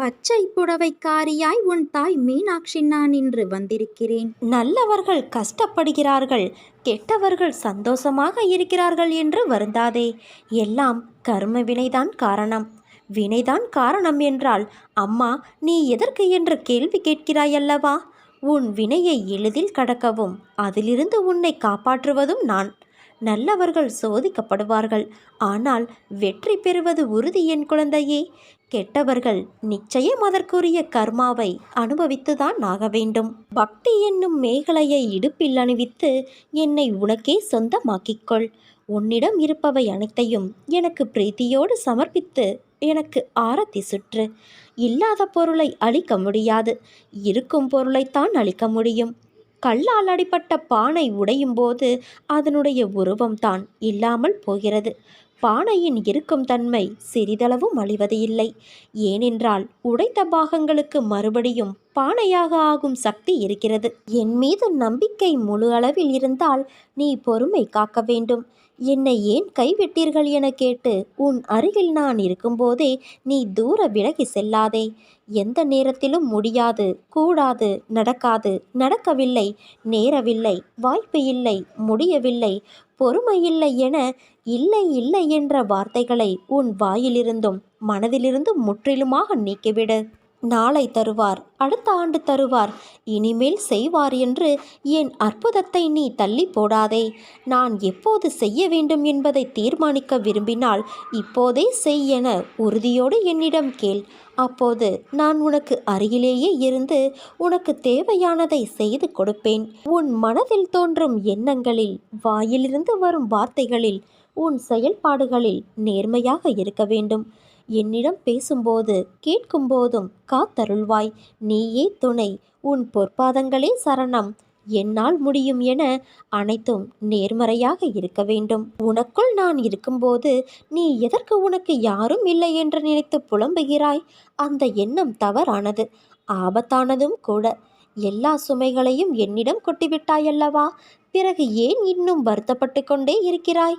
பச்சை புடவைக்காரியாய் உன் தாய் மீனாட்சி நான் இன்று வந்திருக்கிறேன். நல்லவர்கள் கஷ்டப்படுகிறார்கள் கெட்டவர்கள் சந்தோஷமாக இருக்கிறார்கள் என்று வருந்தாதே. எல்லாம் கர்ம வினைதான் காரணம். வினைதான் காரணம் என்றால் அம்மா நீ எதற்கு என்று கேள்வி கேட்கிறாயல்லவா? உன் வினையை எளிதில் கடக்கவும் அதிலிருந்து உன்னை காப்பாற்றுவதும் நான். நல்லவர்கள் சோதிக்கப்படுவார்கள். ஆனால் வெற்றி பெறுவது உறுதி என் குழந்தையே. கெட்டவர்கள் நிச்சயம் அதற்குரிய கர்மாவை அனுபவித்துதான் ஆக வேண்டும். பக்தி என்னும் மேகலையை இடுப்பில் அணிவித்து என்னை உனக்கே சொந்தமாக்கிக்கொள். உன்னிடம் இருப்பவை அனைத்தையும் எனக்கு பிரீத்தியோடு சமர்ப்பித்து எனக்கு ஆரத்தி சுற்று. இல்லாத பொருளை அழிக்க முடியாது. இருக்கும் பொருளைத்தான் அழிக்க முடியும். கல்லால் அடிப்பட்ட பானை உடையும் போது அதனுடைய உருவம்தான் இல்லாமல் போகிறது. பானையின் இருக்கும் தன்மை சிறிதளவும் அழிவது இல்லை ஏனென்றால் உடைத்த பாகங்களுக்கு மறுபடியும் பானையாக ஆகும் சக்தி இருக்கிறது. என் மீது நம்பிக்கை முழு அளவில் இருந்தால் நீ பொறுமை காக்க வேண்டும். என்னை ஏன் கைவிட்டீர்கள் என கேட்டு உன் அருகில் நான் இருக்கும்போதே நீ தூர விலகி செல்லாதே. எந்த நேரத்திலும் முடியாது கூடாது நடக்காது நடக்கவில்லை நேரவில்லை வாய்ப்பு இல்லை முடியவில்லை பொறுமை இல்லை என இல்லை இல்லை என்ற வார்த்தைகளை உன் வாயிலிருந்தும் மனதிலிருந்தும் முற்றிலுமாக நீக்கிவிடு. நாளை தருவார் அடுத்த ஆண்டு தருவார். இனிமேல் செய்வார் என்று என் அற்புதத்தை நீ தள்ளி போடாதே. நான் எப்போது செய்ய வேண்டும் என்பதை தீர்மானிக்க விரும்பினால் இப்போதே செய் என உறுதியோடு என்னிடம் கேள். அப்போது நான் உனக்கு அருகிலேயே இருந்து உனக்கு தேவையானதை செய்து கொடுப்பேன். உன் மனதில் தோன்றும் எண்ணங்களில் வாயிலிருந்து வரும் வார்த்தைகளில் உன் செயல்பாடுகளில் நேர்மையாக இருக்க வேண்டும். என்னிடம் பேசும்போது கேட்கும்போதும் காத்தருள்வாய். நீயே துணை உன் பொற்பாதங்களே சரணம். என்னால் முடியும் என அனைத்தும் நேர்மறையாக இருக்க வேண்டும். உனக்குள் நான் இருக்கும்போது நீ எதற்கு உனக்கு யாரும் இல்லை என்று நினைத்து புலம்புகிறாய்? அந்த எண்ணம் தவறானது. ஆபத்தானதும் கூட. எல்லா சுமைகளையும் என்னிடம் கொட்டிவிட்டாயல்லவா? பிறகு ஏன் இன்னும் வருத்தப்பட்டு கொண்டே இருக்கிறாய்?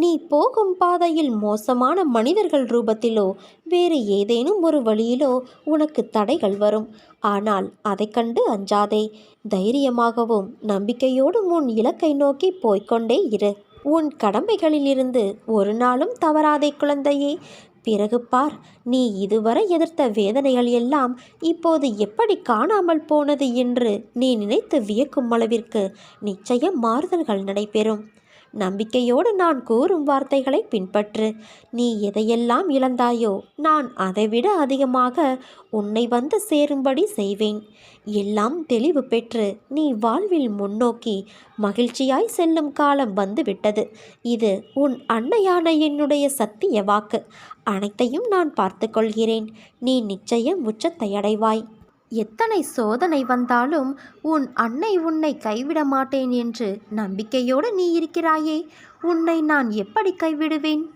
நீ போகும் பாதையில் மோசமான மனிதர்கள் ரூபத்திலோ வேறு ஏதேனும் ஒரு வழியிலோ உனக்கு தடைகள் வரும். ஆனால் அதை கண்டு அஞ்சாதே தைரியமாகவும் நம்பிக்கையோடும் உன் இலக்கை நோக்கி போய்கொண்டே இரு. உன் கடமைகளிலிருந்து ஒரு நாளும் தவறாதே குழந்தையே. பிறகு பார் நீ இதுவரை எதிர்த்த வேதனைகள் எல்லாம் இப்போது எப்படி காணாமல் போனது என்று நீ நினைத்து வியக்கும் அளவிற்கு நிச்சயம் மாறுதல்கள் நடைபெறும். நம்பிக்கையோடு நான் கூறும் வார்த்தைகளை பின்பற்று. நீ எதையெல்லாம் இழந்தாயோ நான் அதைவிட அதிகமாக உன்னை வந்து சேரும்படி செய்வேன். எல்லாம் தெளிவு பெற்று நீ வாழ்வில் முன்னோக்கி மகிழ்ச்சியாய் செல்லும் காலம் வந்துவிட்டது. இது உன் அன்னையான என்னுடைய சத்திய வாக்கு. அனைத்தையும் நான் பார்த்து கொள்கிறேன். நீ நிச்சயம் உச்சத்தை அடைவாய். எத்தனை சோதனை வந்தாலும் உன் அன்னை உன்னை கைவிட மாட்டேன் என்று நம்பிக்கையோடு நீ இருக்கிறாயே. உன்னை நான் எப்படி கைவிடுவேன்?